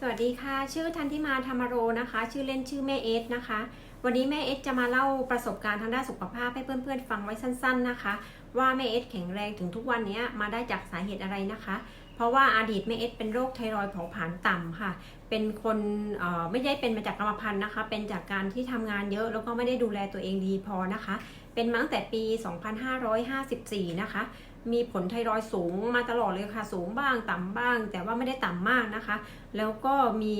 สวัสดีค่ะ ชื่อทันทิมาธรรมโรนะคะ ชื่อเล่นชื่อแม่เอสนะคะ วันนี้แม่เอสจะมาเล่าประสบการณ์ทางด้านสุขภาพให้เพื่อนๆฟังไว้สั้น ๆนะคะ ว่าแม่เอสแข็งแรงถึงทุกวันนี้มาได้จากสาเหตุอะไรนะคะ เพราะว่าอาดีตแม่เอสเป็นโรคไทรอยด์เผาผลาญต่ำค่ะ เป็นคนไม่ได้เป็นมาจากกรรมพันธุ์นะคะ เป็นจากการที่ทำงานเยอะแล้วก็ไม่ได้ดูแลตัวเองดีพอนะคะ เป็นมาตั้งแต่ปี 2554 นะคะ มีผลไทรอยด์สูงมาตลอดเลยค่ะ สูงบ้างต่ำบ้าง แต่ว่าไม่ได้ต่ำมากนะคะ แล้วก็มี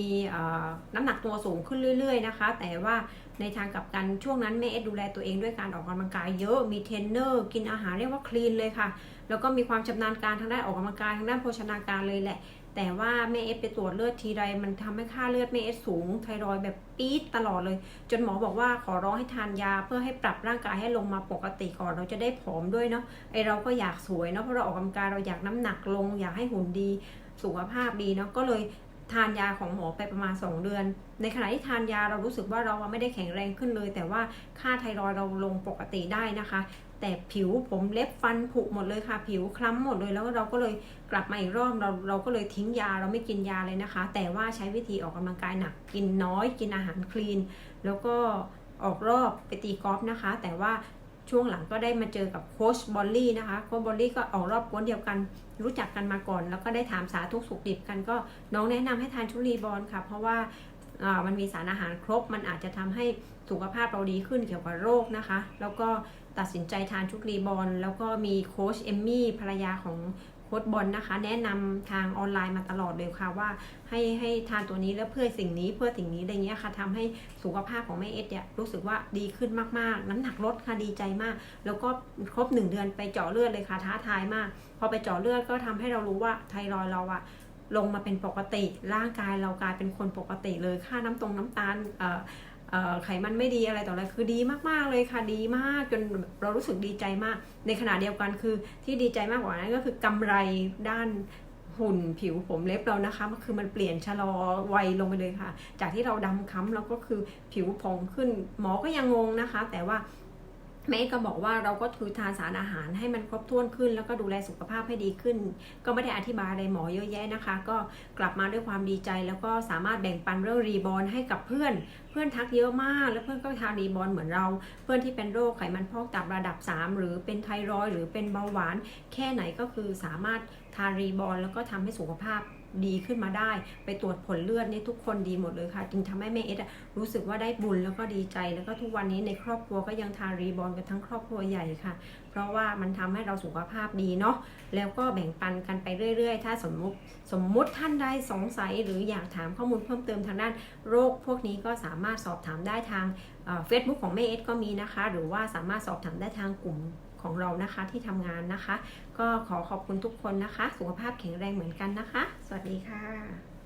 น้ำหนักตัวสูงขึ้นเรื่อย ๆ นะคะ แต่ว่าในทางกลับกันช่วงนั้นแม่เอ็ดดูแลตัวเองด้วยการออกกำลังกายเยอะ มีเทรนเนอร์ กินอาหารเรียกว่าคลีนเลยค่ะ แล้วก็มีความชำนาญการทางด้านออกกำลังกายทางด้านโภชนาการเลยแหละ แต่ว่าแม่เอสไปตรวจเลือดทีไรมันทำให้ค่าเลือดแม่เอสสูงไทรอยด์แบบปี๊ดตลอดเลย จนหมอบอกว่าขอร้องให้ทานยา เพื่อให้ปรับร่างกายให้ลงมาปกติก่อนเราจะได้ผอมด้วยเนาะไอเราก็อยากสวยเนาะเพราะเราออกกำลังกายเราอยากน้ำหนักลง อยากให้หุ่นดีสุขภาพดีเนาะก็เลย ทานยาของหมอไปประมาณ 2 เดือน ในขณะที่ทานยาเรารู้สึกว่าเราไม่ได้แข็งแรงขึ้นเลย แต่ว่าค่าไทรอยเราลงปกติได้นะคะ แต่ผิวผมเล็บฟันผุหมดเลยค่ะ ผิวคล้ำหมดเลยแล้วเราก็เลยกลับมาอีกรอบเราเราก็เลยทิ้งยาเราไม่กินยาเลยนะคะ แต่ว่าใช้วิธีออกกำลังกายหนักกินน้อย กินอาหารคลีน แล้วก็ออกรอบไปตีกอล์ฟนะคะ แต่ว่า ช่วงหลังก็ได้มาเจอกับโค้ชบอลลี่นะคะโค้ชบอลลี่ก็ออกรอบกวนเดียวกัน รู้จักกันมาก่อน แล้วก็ได้ถามสาทุกสุขดิบกันก็น้องแนะนำให้ทานชุลีบอลค่ะ เพราะว่ามันมีสารอาหารครบ มันอาจจะทำให้สุขภาพเราดีขึ้นเกี่ยวกับโรคนะคะ แล้วก็ตัดสินใจทานชุลีบอลแล้วก็มีโค้ชเอมมี่ภรรยาของ โค้ชบอลนะคะ แนะนำทางออนไลน์มาตลอดเลยค่ะว่าให้ให้ทานตัวนี้แล้วเพื่อสิ่งนี้เพื่อสิ่งนี้อะไรเงี้ยค่ะทำให้สุขภาพของแม่เอสเนี่ยรู้สึกว่าดีขึ้นมากๆ น้ำหนักลดค่ะดีใจมาก แล้วก็ครบ 1 เดือนไปเจาะเลือดเลยค่ะท้าทายมาก พอไปเจาะเลือดก็ทำให้เรารู้ว่าไทรอยเราอะลงมาเป็นปกติ ร่างกายเรากลายเป็นคนปกติเลยค่าน้ำตรงน้ำตาลเอ่อ ไขมันไม่ดีอะไรต่ออะไรคือดีมากๆเลยค่ะดีมากจนเรารู้สึกดีใจมาก ในขณะเดียวกันคือที่ดีใจมากกว่านั้นก็คือกำไรด้านหุ่นผิวผมเล็บเรานะคะมันคือมันเปลี่ยนชะลอวัยลงไปเลยค่ะ จากที่เราดำค้ำเราก็คือผิวผ่องขึ้น หมอก็ยังงงนะคะ แต่ว่า แม่ก็บอกว่าเราก็คือทานสารอาหารให้มันครบถ้วนขึ้น แล้วก็ดูแลสุขภาพให้ดีขึ้น ก็ไม่ได้อธิบายอะไรหมอเยอะแยะนะคะ ก็กลับมาด้วยความดีใจ แล้วก็สามารถแบ่งปันเรื่องรีบอร์นให้กับเพื่อน เพื่อนทักเยอะมาก แล้วเพื่อนก็ทานรีบอร์นเหมือนเรา เพื่อนที่เป็นโรคไขมันพอกตับระดับ 3 หรือเป็นไทรอยหรือเป็นเบาหวาน แค่ไหนก็คือสามารถทานรีบอร์นแล้วก็ทำให้สุขภาพ ดีขึ้นมาได้ ไปตรวจผลเลือดนี่ทุกคนดีหมดเลยค่ะ จึงทำให้แม่เอสรู้สึกว่าได้บุญแล้วก็ดีใจ แล้วก็ทุกวันนี้ในครอบครัวก็ยังทานรีบอร์นกันทั้งครอบครัวใหญ่ค่ะ เพราะว่ามันทำให้เราสุขภาพดีเนาะแล้วก็แบ่งปันกันไปเรื่อย ๆ ถ้าสมมติสมมุติท่านใดสงสัยหรืออยากถามข้อมูลเพิ่มเติมทางด้านโรคพวกนี้ก็สามารถสอบถามได้ทางเฟซบุ๊กของแม่เอสก็มีนะคะ หรือว่าสามารถสอบถามได้ทางกลุ่ม ของเรานะคะที่ทำงานนะคะ ก็ขอขอบคุณทุกคนนะคะ สุขภาพแข็งแรงเหมือนกันนะคะ สวัสดีค่ะ